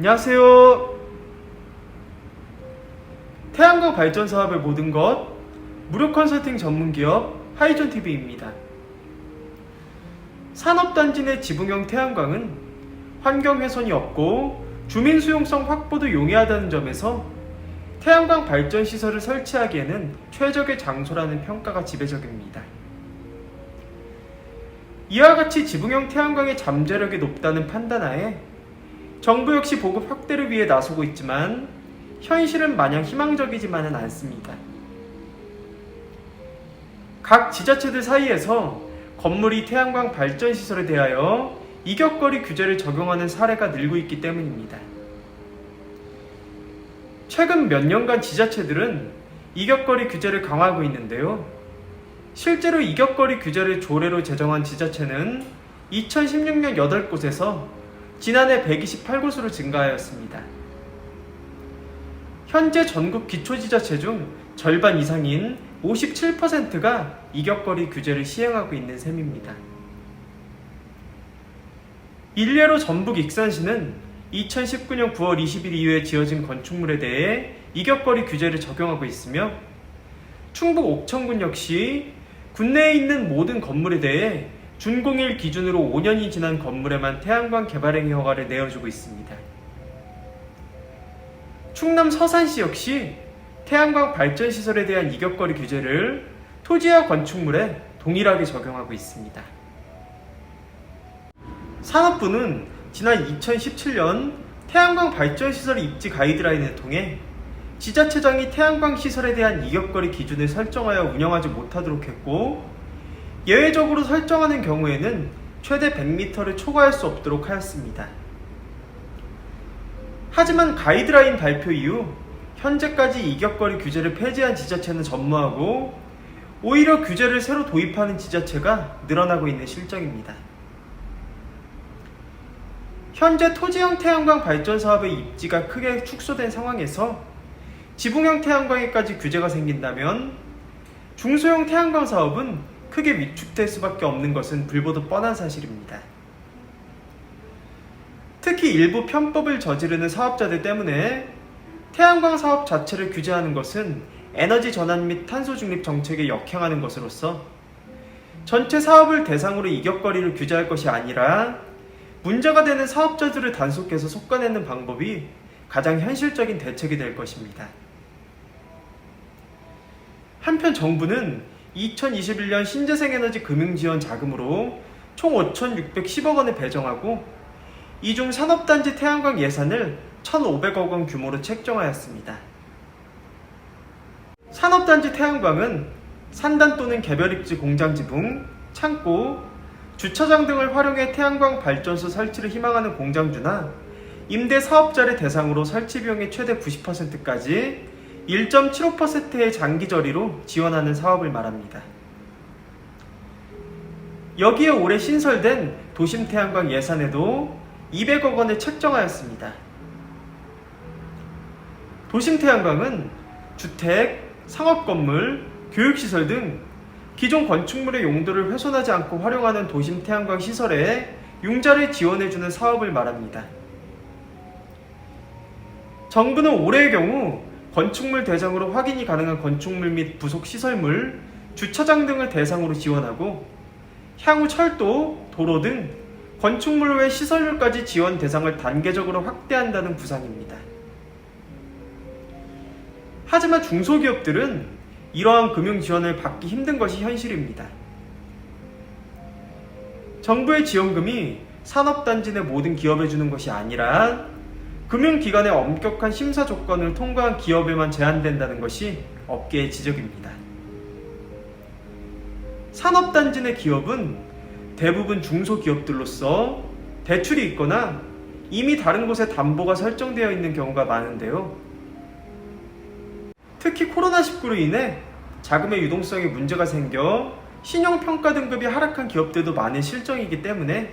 안녕하세요. 태양광 발전 사업의 모든 것 무료 컨설팅 전문 기업 하이존 TV입니다. 산업단지 내 지붕형 태양광은 환경 훼손이 없고 주민 수용성 확보도 용이하다는 점에서 태양광 발전 시설을 설치하기에는 최적의 장소라는 평가가 지배적입니다. 이와 같이 지붕형 태양광의 잠재력이 높다는 판단하에 정부 역시 보급 확대를 위해 나서고 있지만 현실은 마냥 희망적이지만은 않습니다. 각 지자체들 사이에서 건물이 태양광 발전 시설에 대하여 이격거리 규제를 적용하는 사례가 늘고 있기 때문입니다. 최근 몇 년간 지자체들은 이격거리 규제를 강화하고 있는데요. 실제로 이격거리 규제를 조례로 제정한 지자체는 2016년 8곳에서 지난해 128곳으로 증가하였습니다. 현재 전국 기초지자체 중 절반 이상인 57%가 이격거리 규제를 시행하고 있는 셈입니다. 일례로 전북 익산시는 2019년 9월 20일 이후에 지어진 건축물에 대해 이격거리 규제를 적용하고 있으며 충북 옥천군 역시 군내에 있는 모든 건물에 대해 준공일 기준으로 5년이 지난 건물에만 태양광 개발행위 허가를 내어주고 있습니다. 충남 서산시 역시 태양광 발전 시설에 대한 이격거리 규제를 토지와 건축물에 동일하게 적용하고 있습니다. 산업부는 지난 2017년 태양광 발전 시설 입지 가이드라인을 통해 지자체장이 태양광 시설에 대한 이격거리 기준을 설정하여 운영하지 못하도록 했고 예외적으로 설정하는 경우에는 최대 100m를 초과할 수 없도록 하였습니다. 하지만 가이드라인 발표 이후 현재까지 이격거리 규제를 폐지한 지자체는 전무하고 오히려 규제를 새로 도입하는 지자체가 늘어나고 있는 실정입니다. 현재 토지형 태양광 발전 사업의 입지가 크게 축소된 상황에서 지붕형 태양광에까지 규제가 생긴다면 중소형 태양광 사업은 크게 위축될 수밖에 없는 것은 불보듯 뻔한 사실입니다. 특히 일부 편법을 저지르는 사업자들 때문에 태양광 사업 자체를 규제하는 것은 에너지 전환 및 탄소 중립 정책에 역행하는 것으로서 전체 사업을 대상으로 이격거리를 규제할 것이 아니라 문제가 되는 사업자들을 단속해서 속아내는 방법이 가장 현실적인 대책이 될 것입니다. 한편 정부는 2021년 신재생에너지 금융지원 자금으로 총 5,610억 원을 배정하고 이 중 산업단지 태양광 예산을 1,500억 원 규모로 책정하였습니다. 산업단지 태양광은 산단 또는 개별 입지 공장 지붕, 창고, 주차장 등을 활용해 태양광 발전소 설치를 희망하는 공장주나 임대 사업자를 대상으로 설치 비용의 최대 90%까지 1.75%의 장기 저리로 지원하는 사업을 말합니다. 여기에 올해 신설된 도심 태양광 예산에도 200억 원을 책정하였습니다. 도심 태양광은 주택, 상업 건물, 교육시설 등 기존 건축물의 용도를 훼손하지 않고 활용하는 도심 태양광 시설에 융자를 지원해주는 사업을 말합니다. 정부는 올해의 경우 건축물 대상으로 확인이 가능한 건축물 및 부속 시설물, 주차장 등을 대상으로 지원하고 향후 철도, 도로 등 건축물 외 시설물까지 지원 대상을 단계적으로 확대한다는 구상입니다. 하지만 중소기업들은 이러한 금융 지원을 받기 힘든 것이 현실입니다. 정부의 지원금이 산업단지 내 모든 기업에 주는 것이 아니라 금융기관의 엄격한 심사 조건을 통과한 기업에만 제한된다는 것이 업계의 지적입니다. 산업단지 내 기업은 대부분 중소기업들로서 대출이 있거나 이미 다른 곳에 담보가 설정되어 있는 경우가 많은데요. 특히 코로나19로 인해 자금의 유동성에 문제가 생겨 신용평가 등급이 하락한 기업들도 많은 실정이기 때문에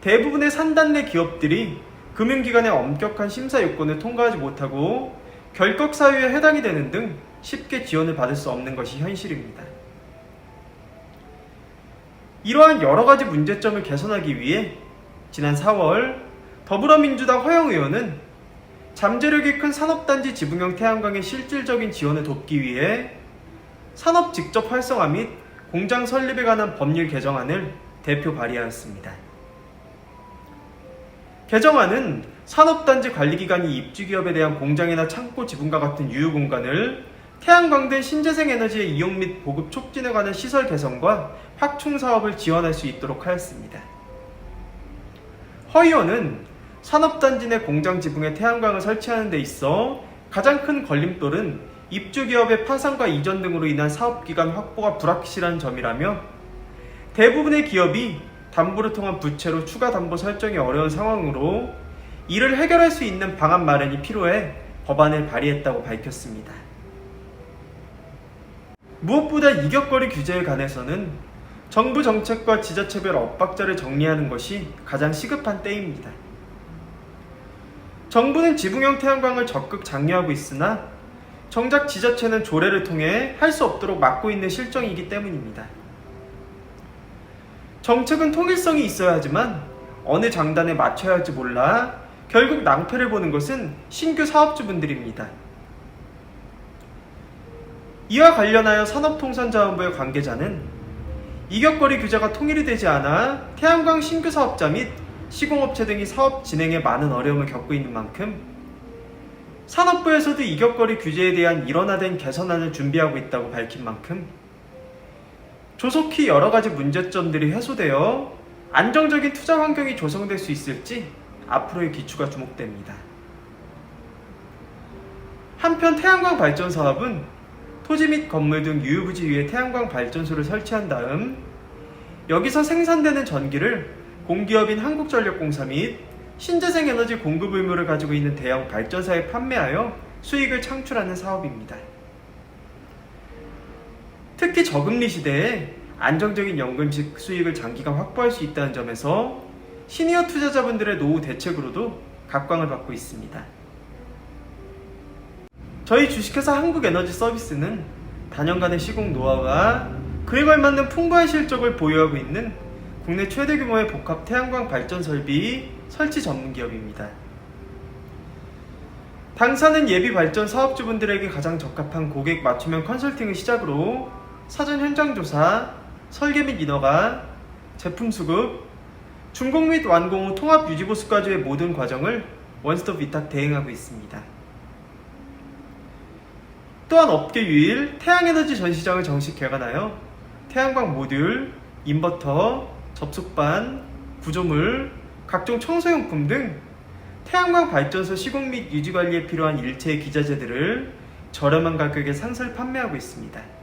대부분의 산단 내 기업들이 금융기관의 엄격한 심사 요건을 통과하지 못하고 결격 사유에 해당이 되는 등 쉽게 지원을 받을 수 없는 것이 현실입니다. 이러한 여러 가지 문제점을 개선하기 위해 지난 4월 더불어민주당 허영 의원은 잠재력이 큰 산업단지 지붕형 태양광의 실질적인 지원을 돕기 위해 산업 직접 활성화 및 공장 설립에 관한 법률 개정안을 대표 발의하였습니다. 개정안은 산업단지 관리기관이 입주기업에 대한 공장이나 창고 지분과 같은 유휴 공간을 태양광 등 신재생 에너지의 이용 및 보급 촉진에 관한 시설 개선과 확충 사업을 지원할 수 있도록 하였습니다. 허 의원은 산업단지 내 공장 지붕에 태양광을 설치하는 데 있어 가장 큰 걸림돌은 입주기업의 파산과 이전 등으로 인한 사업기간 확보가 불확실한 점이라며 대부분의 기업이 담보를 통한 부채로 추가 담보 설정이 어려운 상황으로 이를 해결할 수 있는 방안 마련이 필요해 법안을 발의했다고 밝혔습니다. 무엇보다 이격거리 규제에 관해서는 정부 정책과 지자체별 엇박자를 정리하는 것이 가장 시급한 때입니다. 정부는 지붕형 태양광을 적극 장려하고 있으나 정작 지자체는 조례를 통해 할 수 없도록 막고 있는 실정이기 때문입니다. 정책은 통일성이 있어야 하지만 어느 장단에 맞춰야 할지 몰라 결국 낭패를 보는 것은 신규 사업주분들입니다. 이와 관련하여 산업통상자원부의 관계자는 이격거리 규제가 통일이 되지 않아 태양광 신규 사업자 및 시공업체 등이 사업 진행에 많은 어려움을 겪고 있는 만큼 산업부에서도 이격거리 규제에 대한 일원화된 개선안을 준비하고 있다고 밝힌 만큼 조속히 여러 가지 문제점들이 해소되어 안정적인 투자 환경이 조성될 수 있을지 앞으로의 기추가 주목됩니다. 한편 태양광 발전 사업은 토지 및 건물 등 유휴부지 위에 태양광 발전소를 설치한 다음 여기서 생산되는 전기를 공기업인 한국전력공사 및 신재생 에너지 공급 의무를 가지고 있는 대형 발전사에 판매하여 수익을 창출하는 사업입니다. 특히 저금리 시대에 안정적인 연금식 수익을 장기간 확보할 수 있다는 점에서 시니어 투자자분들의 노후 대책으로도 각광을 받고 있습니다. 저희 주식회사 한국에너지 서비스는 단연간의 시공 노하우와 그에 걸맞는 풍부한 실적을 보유하고 있는 국내 최대 규모의 복합 태양광 발전 설비 설치 전문 기업입니다. 당사는 예비 발전 사업주분들에게 가장 적합한 고객 맞춤형 컨설팅을 시작으로 사전 현장 조사, 설계 및 인허가, 제품 수급, 준공 및 완공 후 통합 유지 보수까지의 모든 과정을 원스톱 위탁 대행하고 있습니다. 또한 업계 유일 태양에너지 전시장을 정식 개관하여 태양광 모듈, 인버터, 접속반, 구조물, 각종 청소용품 등 태양광 발전소 시공 및 유지 관리에 필요한 일체의 기자재들을 저렴한 가격에 상설 판매하고 있습니다.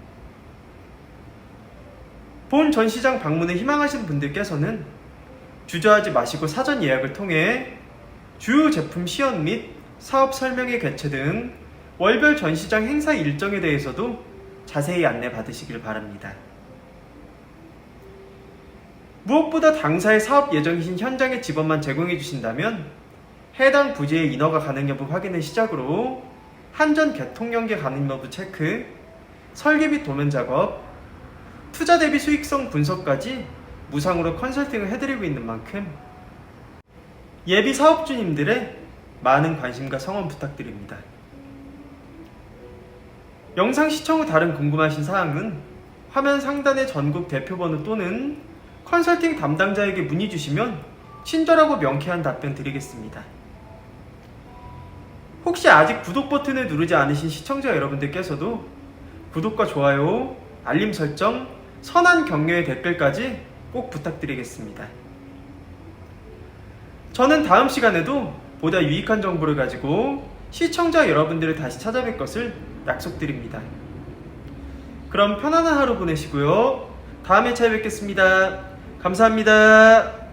본 전시장 방문을 희망하시는 분들께서는 주저하지 마시고 사전 예약을 통해 주요 제품 시연 및 사업 설명회 개최 등 월별 전시장 행사 일정에 대해서도 자세히 안내 받으시길 바랍니다. 무엇보다 당사의 사업 예정이신 현장의 지번만 제공해 주신다면 해당 부지의 인허가 가능 여부 확인을 시작으로 한전 개통 연계 가능 여부 체크, 설계 및 도면 작업, 투자 대비 수익성 분석까지 무상으로 컨설팅을 해드리고 있는 만큼 예비 사업주님들의 많은 관심과 성원 부탁드립니다. 영상 시청 후 다른 궁금하신 사항은 화면 상단의 전국 대표번호 또는 컨설팅 담당자에게 문의 주시면 친절하고 명쾌한 답변 드리겠습니다. 혹시 아직 구독 버튼을 누르지 않으신 시청자 여러분들께서도 구독과 좋아요, 알림 설정, 선한 격려의 댓글까지 꼭 부탁드리겠습니다. 저는 다음 시간에도 보다 유익한 정보를 가지고 시청자 여러분들을 다시 찾아뵐 것을 약속드립니다. 그럼 편안한 하루 보내시고요. 다음에 찾아뵙겠습니다. 감사합니다.